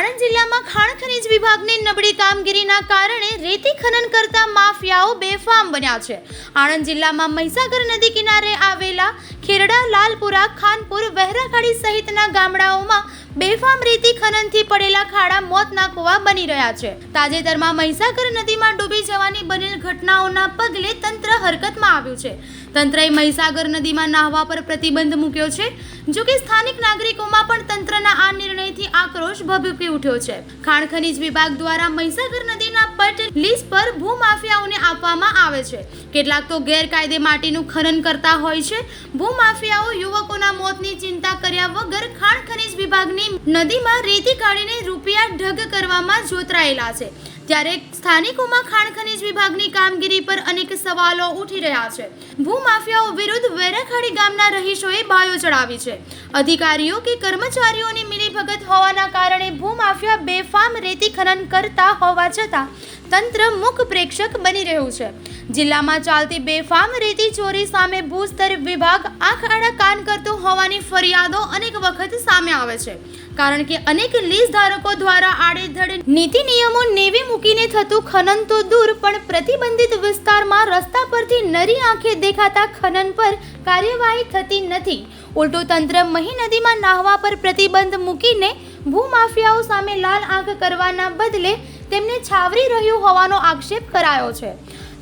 આણંદ જિલ્લામાં ખાણ ખનીજ વિભાગની નબળી કામગીરીના કારણે રેતી ખનન કરતા માફિયાઓ બેફામ બન્યા છે. આણંદ જિલ્લામાં મહીસાગર નદી કિનારે આવેલા ખેરડા, લાલપુરા, ખાનપુર વહેરાખાડી સહિતના ગામડાઓમાં બેફામ રેતી ખનનથી પડેલા ખાડા મોતના કુવા બની રહ્યા છે. તાજેતરમાં મહીસાગર નદીમાં ડૂબી જવાની બનેલ ઘટનાઓના પગલે તંત્ર હરકતમાં આવ્યું છે. તંત્રએ મહીસાગર નદીમાં નાહવા પર પ્રતિબંધ મૂક્યો છે, જો કે સ્થાનિક નાગરિકોમાં પણ તંત્રના આ નિર્ણયથી આક્રોશ ભભૂકી ઉઠ્યો છે. ખાણ ખનીજ વિભાગ દ્વારા મહીસાગર નદીના પટ લીઝ પર ભૂમાફિયાઓને આપવામાં આવે છે. કેટલાક તો ગેરકાયદે માટીનું ખનન કરતા હોય છે. ભૂમાફિયાઓ યુવકોના મોતની ચિંતા કર્યા વગર ખાણ ખનીજ વિભાગની નદીમાં રેતી કાઢીને રૂપિયા ઢગ કરવામાં જોતરાયેલા છે. ત્યારે સ્થાનિકોમાં ખાણ ખનીજ વિભાગની કામગીરી પર અનેક સવાલો ઉઠી રહ્યા છે. ભૂમાફિયાઓ વિરુદ્ધ વેરાખાડી ગામના રહીશોએ બાયો ચડાવી છે. અધિકારીઓ કે કર્મચારીઓની મિલીભગત હોવાના કારણે ભૂમાફિયા બેફામ રેતી ખનન કરતા હોવા છતાં તંત્ર મુખ પ્રેક્ષક બની રહ્યું છે. જિલ્લામાં ચાલતી બેફામ રેતી ચોરી સામે ભૂસ્તર વિભાગ આંખ આડા કાન કરતો હોવાની ફરિયાદો અનેક વખત સામે આવે છે. કારણ કે અનેક લીઝ ધારકો દ્વારા આડેધડ નીતિ નિયમો નેવી મૂકીને થતું ખનન તો દૂર, પણ પ્રતિબંધિત વિસ્તારમાં રસ્તા પરથી નરી આંખે દેખાતા ખનન પર કાર્યવાહી થતી નથી. ઉલટું તંત્ર મહી નદીમાં નાહવા પર પ્રતિબંધ મૂકીને ભૂમાફિયાઓ સામે લાલ આંખ કરવાના બદલે તેમને છાવરી રહ્યું હોવાનો આક્ષેપ કરાયો છે.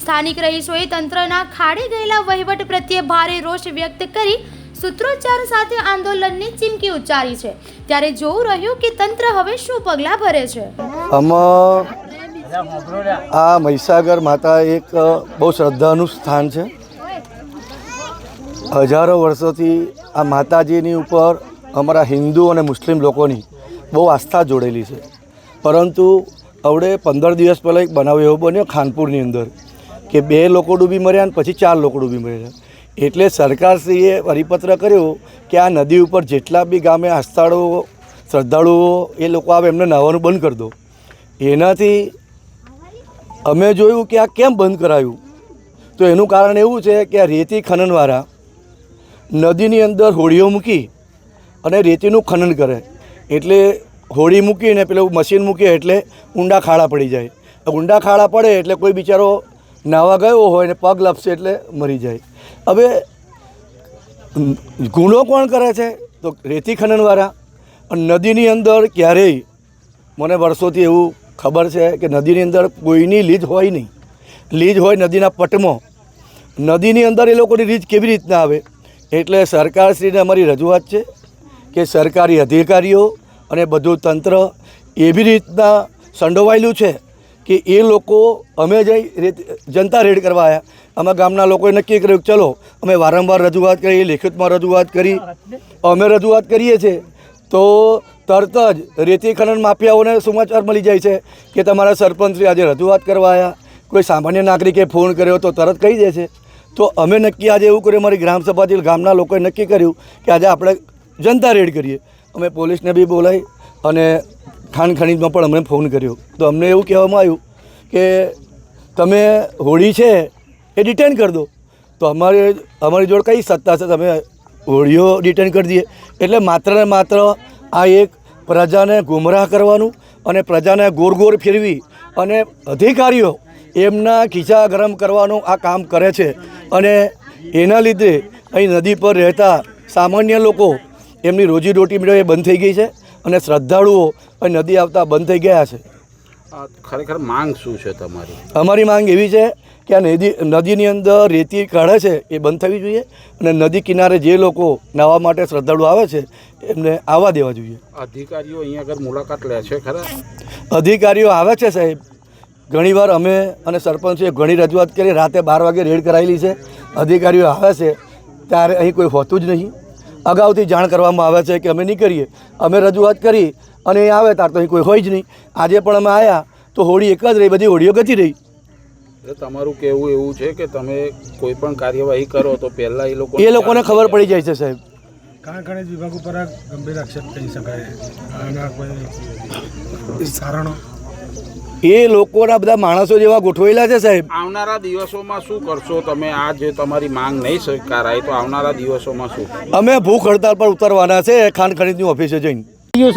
સ્થાનિક રહીશોએ તંત્રના ખાડે ગયેલા વહીવટ પ્રત્યે ભારે રોષ વ્યક્ત કરી સૂત્રોચ્ચાર સાથે આંદોલનની ચીમકી ઉચ્ચારી છે. ત્યારે જોવું રહ્યું કે તંત્ર હવે શું પગલાં ભરે છે? આ મહીસાગર માતા એક બહુ શ્રદ્ધાનું સ્થાન છે. હજારો વર્ષોથી આ માતાજીની ઉપર અમારા હિન્દુ અને મુસ્લિમ લોકોની બહુ આસ્થા જોડેલી છે. પરંતુ અવડે પંદર દિવસ પહેલાં એક બનાવ એવો બન્યો ખાનપુરની અંદર. કે બે લોકો ડૂબી મર્યા અને પછી ચાર લોકો ડૂબી મર્યા. એટલે સરકારશ્રીએ પરિપત્ર કર્યો કે આ નદી ઉપર જેટલા બી ગામે આસ્થાળુઓ શ્રદ્ધાળુઓ એ લોકો આવે એમને નાહવાનું બંધ કરી દો. એનાથી અમે જોયું કે આ કેમ બંધ કરાયું? તો એનું કારણ એવું છે કે આ રેતી ખનનવાળા નદીની અંદર હોડીઓ મૂકી અને રેતીનું ખનન કરે. એટલે હોડી મૂકીને પેલું મશીન મૂકીએ એટલે ઊંડા ખાડા પડી જાય. ઊંડા ખાડા પડે એટલે કોઈ બિચારો નાવા ગયો હોય ને પગ લપસે એટલે મરી જાય. હવે ગુનો કોણ કરે છે? તો રેતી ખનનવાળા. નદીની અંદર ક્યારેય, મને વર્ષોથી એવું ખબર છે કે નદીની અંદર કોઈની લીજ હોય નહીં. લીજ હોય નદીના પટમાં. નદીની અંદર એ લોકોની રીજ કેવી રીતના આવે? એટલે સરકારશ્રીને અમારી રજૂઆત છે કે સરકારી અધિકારીઓ અને બધું તંત્ર એવી રીતના સંડોવાયેલું છે કે એ લોકો અમે જઈ જનતા રેડ કરવા આવ્યા અમારા ગામના લોકોએ નક્કી કર્યું ચલો, અમે વારંવાર રજૂઆત કરી, લેખિતમાં રજૂઆત કરી, અમે રજૂઆત કરીએ છીએ, તો તરત જ રેતી ખનન માફિયાઓને સમાચાર મળી જાય છે કે તમારા સરપંચશ્રી આજે રજૂઆત કરવા આવ્યા કોઈ સામાન્ય નાગરિકે ફોન કર્યો તો તરત કહી દે છે. તો અમે નક્કી આજે એવું કર્યું, અમારી ગ્રામસભાથી ગામના લોકોએ નક્કી કર્યું કે આજે આપણે જનતા રેડ કરીએ. અમે પોલીસને બી બોલાવી અને ખાન ખનીજમાં પણ અમને ફોન કર્યો. તો અમને એવું કહેવામાં આવ્યું કે તમે હોળી છે એ ડિટેન કરી દો. તો અમારે, અમારી જોડે કઈ સત્તા છે? તમે હોળીઓ ડિટેન કરી દઈએ. એટલે માત્ર ને માત્ર આ એક પ્રજાને ગુમરાહ કરવાનું અને પ્રજાને ગોર ગોર ફેરવી અને અધિકારીઓ એમના ખીચા ગરમ કરવાનું આ કામ કરે છે. અને એના લીધે અહીં નદી પર રહેતા સામાન્ય લોકો એમની રોજીરોટી મેળવે બંધ થઈ ગઈ છે. અને શ્રદ્ધાળુઓ નદી આવતા બંધ થઈ ગયા છે. ખરેખર માંગ શું છે તમારી? અમારી માંગ એવી છે કે આ નદી નદીની અંદર રેતી કાઢે છે એ બંધ થવી જોઈએ અને નદી કિનારે જે લોકો નાહવા માટે શ્રદ્ધાળુ આવે છે એમને આવવા દેવા જોઈએ. અધિકારીઓ અહીંયા આગળ મુલાકાત લે છે ખરા? અધિકારીઓ આવે છે સાહેબ. ઘણીવાર અમે અને સરપંચે ઘણી રજૂઆત કરી રાતે બાર વાગે રેડ કરાયેલી છે. અધિકારીઓ આવે છે. ત્યારે અહીં કોઈ હોતું જ નહીં. અગાઉથી જાણ કરવામાં આવે છે કે અમે નહીં કરીએ અમે રજૂઆત કરી અને એ આવે ત્યારે તો અહીં કોઈ હોય જ નહીં. આજે પણ અમે આવ્યા તો હોળી એક જ રહી બધી હોળીઓ ગતી રહી. એટલે તમારું કહેવું એવું છે કે તમે કોઈ પણ કાર્યવાહી કરો તો પહેલાં એ લોકો એ લોકોને ખબર પડી જાય છે સાહેબ. કારણ ખનિજ વિભાગ ઉપર ગંભીર આક્ષેપ થઈ શકાય. આના કોઈ કારણો એ લોકોના બધા માણસો જેવા ગોઠવેલા છે સાહેબ. આવનારા દિવસોમાં શું કરશો તમે? આ જે તમારી માંગ નહીં સ્વીકારાય તો આવનારા દિવસોમાં શું? અમે ભૂખ હડતાલ પર ઉતરવાના છે ખાન ખનીજની ઓફિસે જઈને.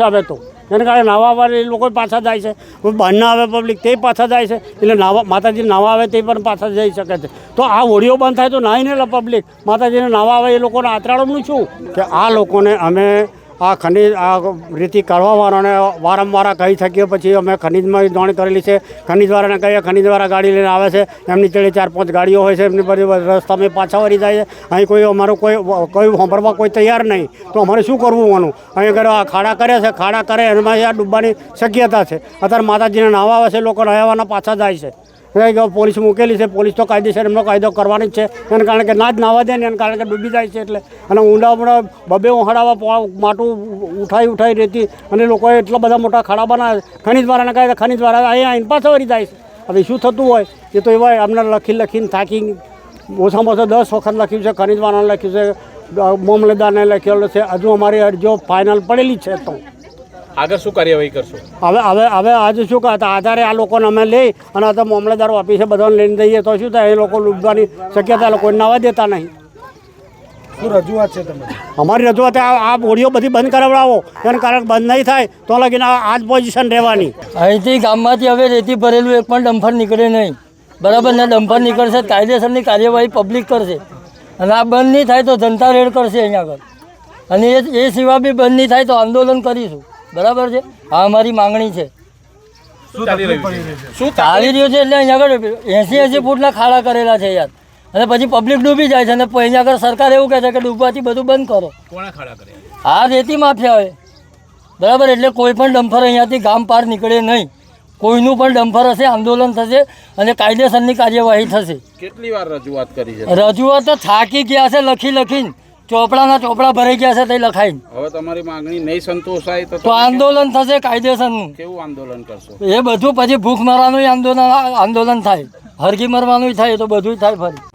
આવે તો. એને કારણે નાવા આવે એ લોકો પાછા જાય છે. બહારના આવે પબ્લિક તે પાછા જાય છે. એટલે નાવા માતાજી નાવા આવે તે પણ પાછા જઈ શકે છે. તો આ હોડીઓ બંધ થાય તો નાહીને પબ્લિક માતાજીને નાવા આવે એ લોકોને આતરાળમનું શું? કે આ લોકોને અમે આ ખનીજ, આ રીતિ કરવાવાળાને વારંવાર કહી શકીએ પછી અમે ખનીજમાં જાણ કરેલી છે. ખનિજવાળાને કહીએ, ખનિજવાળા ગાડી લઈને આવે છે. એમની ચડે ચાર પાંચ ગાડીઓ હોય છે. એમની બધી રસ્તામાં પાછા વળી જાય છે. અહીં કોઈ અમારું કોઈ કોઈ સાંભળવા કોઈ તૈયાર નહીં. તો અમારે શું કરવું આનું? અહીં આગળ આ ખાડા કરે છે, ખાડા કરે એમાં ડૂબવાની શક્યતા છે. અત્યારે માતાજીને નાવા આવે છે, લોકો નહાવાના પાછા જાય છે. પોલીસ મૂકેલી છે, પોલીસ તો કાયદેસર એમનો કાયદો કરવાની જ છે. એને કારણે કે ના જ નાવા દે ને એને કારણે કે ડૂબી જાય છે એટલે. અને ઊંડા ઊંડા બબે ઉહાડાવા માટું ઉઠાઈ ઉઠાઈ રહેતી. અને લોકોએ એટલા બધા મોટા ખાડા બનાવે ખનીજવાળાને કહે ખનિજવાળા અહીંયા પાછા વળી જાય છે. હવે શું થતું હોય? એ તો એવા અમને લખી લખીને થાકી ઓછામાં ઓછા દસ વખત લખ્યું છે ખનીજવાળાને લખ્યું છે મામલતદારને લખેલું છે, હજુ અમારી અરજીઓ ફાઇનલ પડેલી છે તો. આગળ શું કાર્યવાહી કરશો? હવે હવે હવે આજે શું કહેતા આધારે આ લોકોને અમે લઈ અને આ તો મામલેદાર ઓફિસે બધાને લઈને જઈએ તો શું થાય? એ લોકો લૂંટવાની શક્યતા લોકો નાવા દેતા નહીં. શું રજૂઆત છે તમારી? અમારી રજૂઆત આ આ બોડીઓ બધી બંધ કરાવડાવો. એને કારણ બંધ નહીં થાય તો લગીને આ આ જ પોઝિશન રહેવાની. અહીંથી ગામમાંથી હવે રેતી ભરેલું એક પણ ડમ્ફર નીકળે નહીં. બરાબર ને ડમ્ફર નીકળશે કાયદેસરની કાર્યવાહી પબ્લિક કરશે. અને આ બંધ નહીં થાય તો જનતા રેડ કરશે અહીંયા આગળ. અને એ એ સિવાય બી બંધ નહીં થાય તો આંદોલન કરીશું. બરાબર છે? આ અમારી માંગણી છે. શું ચાલી રહ્યું છે? એટલે અહીંયા આગળ એંસી એંસી ફૂટના ખાડા કરેલા છે યાર. અને પછી પબ્લિક ડૂબી જાય છે અને પછી આગળ સરકાર એવું કહે છે કે ડૂબવાથી બધું બંધ કરો. આ રેતી માફિયાઓએ બરાબર? એટલે કોઈ પણ ડમ્ફર અહીંયાથી ગામ પાર નીકળે નહીં. કોઈનું પણ ડમ્ફર હશે આંદોલન થશે અને કાયદેસરની કાર્યવાહી થશે. કેટલી વાર રજૂઆત કરી છે? રજૂઆત તો થાકી ગયા છે લખી લખીને ચોપડાના ચોપડા ભરાઈ ગયા છે તે લખાઈ. હવે તમારી માંગણી નહીં સંતોષાય તો તો આંદોલન થશે કાયદેસરનું. કેવું આંદોલન કરશો? એ બધું પછી ભૂખ મરવાનું આંદોલન આંદોલન થાય. હરકી મરવાનું થાય તો બધું થાય ફરી.